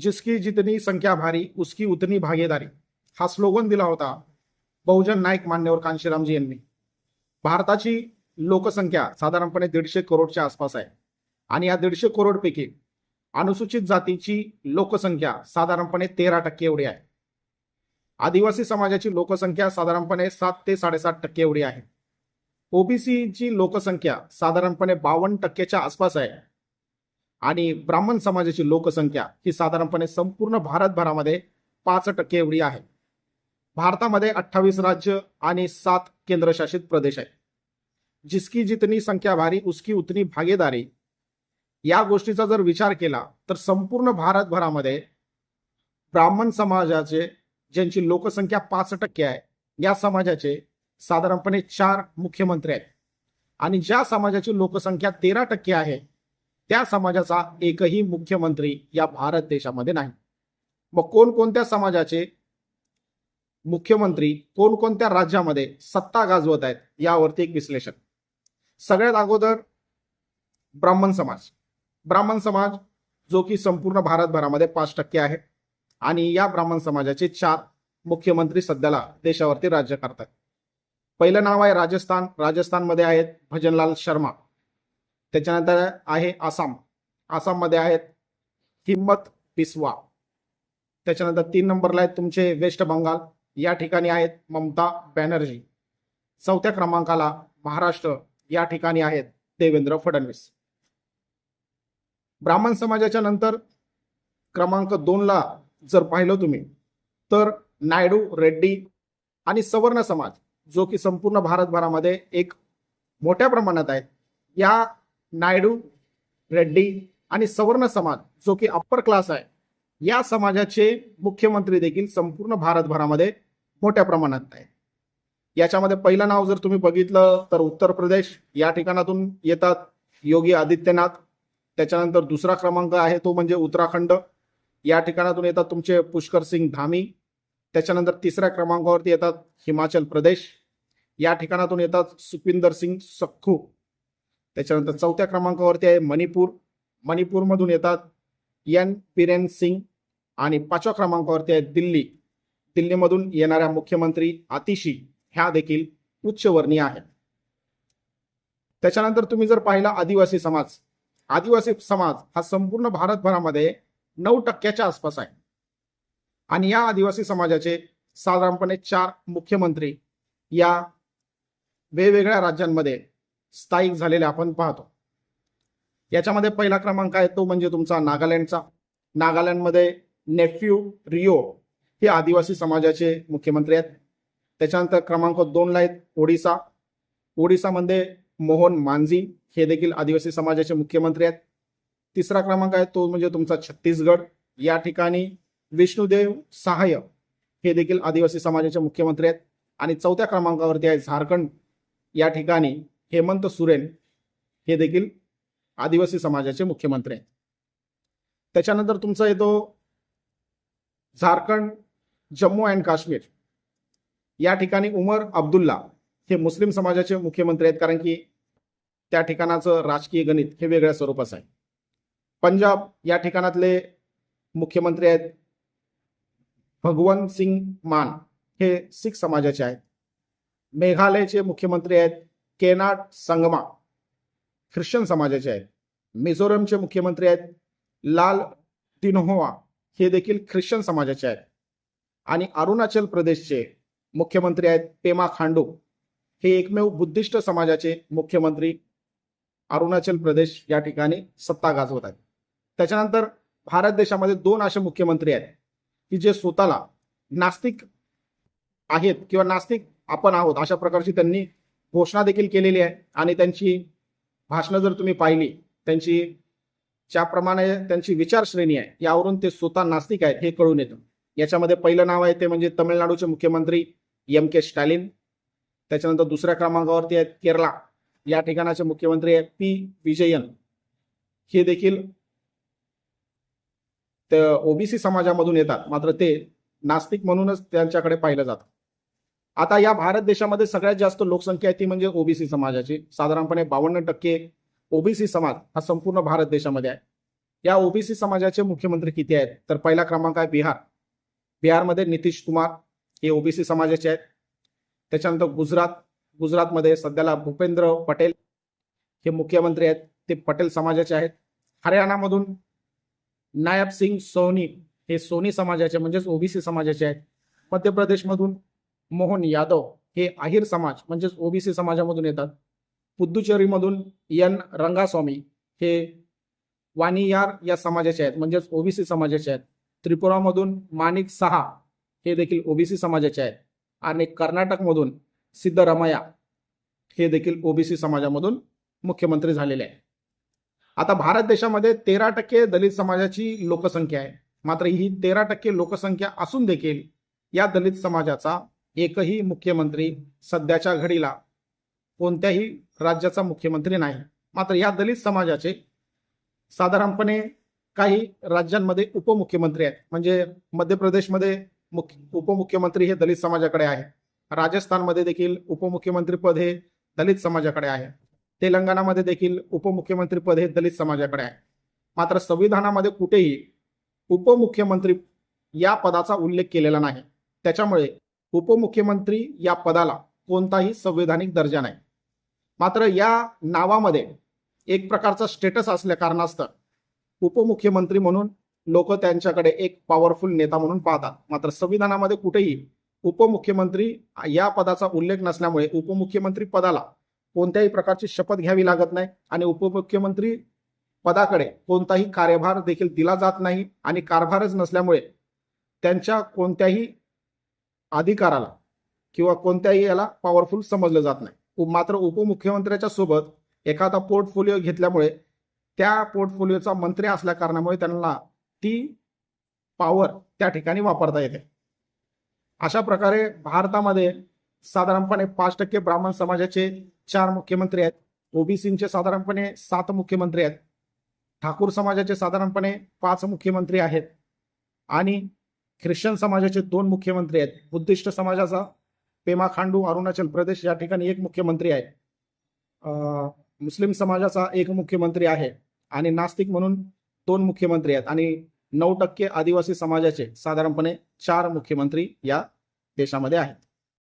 जिसकी जितनी संख्या भारी उसकी उतनी भागीदारी. हा स्लोगन दिला होता बहुजन नाईक मान्यवर कांशीरामजी यांनी. भारताची लोकसंख्या साधारणपणे दीडशे करोडच्या आसपास आहे. आणि या दीडशे करोडपैकी अनुसूचित जातीची लोकसंख्या साधारणपणे तेरा टक्के एवढी आहे. आदिवासी समाजाची लोकसंख्या साधारणपणे सात ते साडेसात टक्के एवढी आहे. ओबीसीची लोकसंख्या साधारणपणे बावन्न टक्क्याच्या आसपास आहे. आणि ब्राह्मण समाजाची लोकसंख्या ही साधारणपणे संपूर्ण भारतभरामध्ये पाच टक्के एवढी आहे. भारतामध्ये अठ्ठावीस राज्य आणि सात केंद्रशासित प्रदेश आहेत. जिसकी जितनी संख्या भारी उसकी उतनी भागीदारी. या गोष्टीचा जर विचार केला तर संपूर्ण भारतभरामध्ये ब्राह्मण समाजाचे ज्यांची लोकसंख्या पाच टक्के आहे या समाजाचे साधारणपणे चार मुख्यमंत्री आहेत. आणि ज्या समाजाची लोकसंख्या तेरा टक्के आहे त्या समाजाचा एकही मुख्यमंत्री या भारत देशामध्ये नाही. मग कोणकोणत्या समाजाचे मुख्यमंत्री कोणकोणत्या राज्यामध्ये सत्ता गाजवत आहेत यावरती एक विश्लेषण. सगळ्यात अगोदर ब्राह्मण समाज. ब्राह्मण समाज जो की संपूर्ण भारतभरामध्ये पाच टक्के आहे आणि या ब्राह्मण समाजाचे चार मुख्यमंत्री सध्याला देशावरती राज्य करतात. पहिलं नाव आहे राजस्थान. राजस्थानमध्ये आहेत भजनलाल शर्मा. त्याच्यानंतर आहे आसाम. आसाममध्ये आहेत हिम्मत पिसवा त्याच्यानंतर तीन नंबरला आहेत तुमचे वेस्ट बंगाल. या ठिकाणी आहेत ममता बॅनर्जी. चौथ्या क्रमांकाला महाराष्ट्र. या ठिकाणी आहेत देवेंद्र फडणवीस. ब्राह्मण समाजाच्या नंतर क्रमांक दोनला जर पाहिलं तुम्ही तर नायडू रेड्डी आणि सवर्ण समाज जो की संपूर्ण भारतभरामध्ये एक मोठ्या प्रमाणात आहे या नायडू रेड्डी आणि सवर्ण समाज जो की अप्पर क्लास आहे या समाजाचे मुख्यमंत्री देखील संपूर्ण भारतभरामध्ये मोठ्या प्रमाणात आहे याच्यामध्ये पहिलं नाव जर तुम्ही बघितलं तर उत्तर प्रदेश या ठिकाणातून येतात योगी आदित्यनाथ. त्याच्यानंतर दुसरा क्रमांक आहे तो म्हणजे उत्तराखंड. या ठिकाणातून येतात तुमचे पुष्कर सिंग धामी. त्याच्यानंतर तिसऱ्या क्रमांकावरती येतात हिमाचल प्रदेश. या ठिकाणातून येतात सुखविंदर सिंग सख्खू त्याच्यानंतर चौथ्या क्रमांकावरती आहे मणिपूर. मणिपूरमधून येतात एन. बिरेन सिंग आणि पाचव्या क्रमांकावरती आहे दिल्ली. दिल्लीमधून येणाऱ्या मुख्यमंत्री आतिशी ह्या देखील उच्चवर्णीय आहेत. त्याच्यानंतर तुम्ही जर पाहिला आदिवासी समाज आदिवासी समाज हा संपूर्ण भारतभरामध्ये नऊ टक्क्याच्या आसपास आहे. आणि या आदिवासी समाजाचे साधारणपणे चार मुख्यमंत्री या वेगवेगळ्या राज्यांमध्ये स्थायिक झालेले आपण पाहतो. याच्यामध्ये पहिला क्रमांक आहे तो म्हणजे तुमचा नागालँडचा. नागालँडमध्ये नेफ्यू रिओ हे आदिवासी समाजाचे मुख्यमंत्री आहेत. त्याच्यानंतर क्रमांक दोनला आहेत ओडिसा. ओडिसामध्ये मोहन मांझी हे देखील आदिवासी समाजाचे मुख्यमंत्री आहेत. तिसरा क्रमांक आहे तो म्हणजे तुमचा छत्तीसगड. या ठिकाणी विष्णुदेव सहाय हे देखील आदिवासी समाजाचे मुख्यमंत्री आहेत. आणि चौथ्या क्रमांकावरती आहे झारखंड. या ठिकाणी हेमंत सुरेन हे देखील आदिवासी समाजाचे मुख्यमंत्री आहेत. त्याच्यानंतर तुमचा येतो झारखंड जम्मू अँड काश्मीर. या ठिकाणी उमर अब्दुल्ला हे मुस्लिम समाजाचे मुख्यमंत्री आहेत कारण की त्या ठिकाणाचं राजकीय गणित हे वेगळ्या स्वरूपाचं आहे. पंजाब या ठिकाणातले मुख्यमंत्री आहेत. भगवंत सिंग मान हे सिख समाजाचे आहेत. मेघालयचे मुख्यमंत्री आहेत. केनाट संगमा ख्रिश्चन समाजाचे आहेत. मिझोरमचे मुख्यमंत्री आहेत. लाल तिन्होवा हे देखील ख्रिश्चन समाजाचे आहेत. आणि अरुणाचल प्रदेशचे मुख्यमंत्री आहेत पेमा खांडू. हे एकमेव बुद्धिस्ट समाजाचे मुख्यमंत्री अरुणाचल प्रदेश या ठिकाणी सत्ता गाजवत आहेत. त्याच्यानंतर भारत देशामध्ये दोन असे मुख्यमंत्री आहेत की जे स्वतःला नास्तिक आहेत किंवा नास्तिक आपण आहोत अशा प्रकारची त्यांनी घोषणा देखील केलेली आहे. आणि त्यांची भाषणं जर तुम्ही पाहिली त्यांची ज्याप्रमाणे त्यांची विचारश्रेणी आहे यावरून ते स्वतः नास्तिक आहेत हे कळून येतं. याच्यामध्ये पहिलं नाव आहे ते म्हणजे तमिळनाडूचे मुख्यमंत्री एम के स्टॅलिन. त्याच्यानंतर दुसऱ्या क्रमांकावरती आहेत केरला. या ठिकाणाचे मुख्यमंत्री आहेत पी विजयन. हे देखील ओबीसी समाजामधून येतात. मात्र ते नास्तिक म्हणूनच त्यांच्याकडे पाहिलं जातं. आता या भारत देशामध्ये सगळ्यात जास्त लोकसंख्या आहे ती म्हणजे ओबीसी समाजाची. साधारणपणे बावन्न टक्के ओबीसी समाज हा संपूर्ण भारत देशामध्ये आहे. या ओबीसी समाजाचे मुख्यमंत्री किती आहेत? तर पहिला क्रमांक आहे बिहार. बिहारमध्ये नितीश कुमार हे ओबीसी समाजाचे आहेत. त्याच्यानंतर गुजरात. गुजरातमध्ये सध्याला भूपेंद्र पटेल हे मुख्यमंत्री आहेत. ते पटेल समाजाचे आहेत. हरियाणामधून नायब सिंग सोनी हे सोनी समाजाचे म्हणजेच ओबीसी समाजाचे आहेत. मध्य प्रदेशमधून मोहन यादव हे आहिर समाज म्हणजेच ओबीसी समाजामधून येतात. पुद्दुचेरीमधून एन रंगास्वामी हे वानियार या समाजाचे आहेत म्हणजेच ओबीसी समाजाचे आहेत. त्रिपुरामधून माणिक सहा हे देखील ओबीसी समाजाचे आहेत. आणि कर्नाटकमधून सिद्धरमया हे देखील ओबीसी समाजामधून मुख्यमंत्री झालेले आहे आता भारत देशामध्ये तेरा टक्के दलित समाजाची लोकसंख्या आहे. मात्र ही तेरा टक्के लोकसंख्या असून देखील या दलित समाजाचा एकही मुख्यमंत्री सध्याच्या घडीला कोणत्याही राज्याचा मुख्यमंत्री नाही. मात्र या दलित समाजाचे साधारणपणे काही राज्यांमध्ये उपमुख्यमंत्री आहेत. म्हणजे मध्य प्रदेशमध्ये मुख्य उपमुख्यमंत्री हे दलित समाजाकडे आहे. राजस्थानमध्ये देखील उपमुख्यमंत्री पद हे दलित समाजाकडे आहे. तेलंगणामध्ये देखील उपमुख्यमंत्री पद हे दलित समाजाकडे आहे. मात्र संविधानामध्ये कुठेही उपमुख्यमंत्री या पदाचा उल्लेख केलेला नाही. त्याच्यामुळे उपमुख्यमंत्री या पदाला कोणताही संवैधानिक दर्जा नाही. मात्र या नावामध्ये एक प्रकारचा स्टेटस असल्या कारणास्तव उपमुख्यमंत्री म्हणून लोक त्यांच्याकडे एक पॉवरफुल नेता म्हणून पाहतात. मात्र संविधानामध्ये कुठेही उपमुख्यमंत्री या पदाचा उल्लेख नसल्यामुळे उपमुख्यमंत्री पदाला कोणत्याही प्रकारची शपथ घ्यावी लागत नाही आणि उपमुख्यमंत्री पदाकडे कोणताही कार्यभार देखील दिला जात नाही आणि कारभारच नसल्यामुळे त्यांच्या कोणत्याही अधिकाराला किंवा कोणत्याही याला पॉवरफुल समजलं जात नाही. मात्र उपमुख्यमंत्र्याच्या सोबत एखादा पोर्टफोलिओ घेतल्यामुळे त्या पोर्टफोलिओचा मंत्री असल्या कारणामुळे त्यांना ती पॉवर त्या ठिकाणी वापरता येते. अशा प्रकारे भारतामध्ये साधारणपणे पाच टक्के ब्राह्मण समाजाचे चार मुख्यमंत्री आहेत. ओबीसीचे साधारणपणे सात मुख्यमंत्री आहेत. ठाकूर समाजाचे साधारणपणे पाच मुख्यमंत्री आहेत. आणि ख्रिश्चन समाजाचे दोन मुख्यमंत्री आहेत. बुद्धिस्ट समाजाचा पेमा खांडू अरुणाचल प्रदेश या ठिकाणी एक मुख्यमंत्री आहे. मुस्लिम समाजाचा एक मुख्यमंत्री आहे आणि नास्तिक म्हणून दोन मुख्यमंत्री आहेत आणि नऊ टक्के आदिवासी समाजाचे साधारणपणे चार मुख्यमंत्री या देशामध्ये आहेत.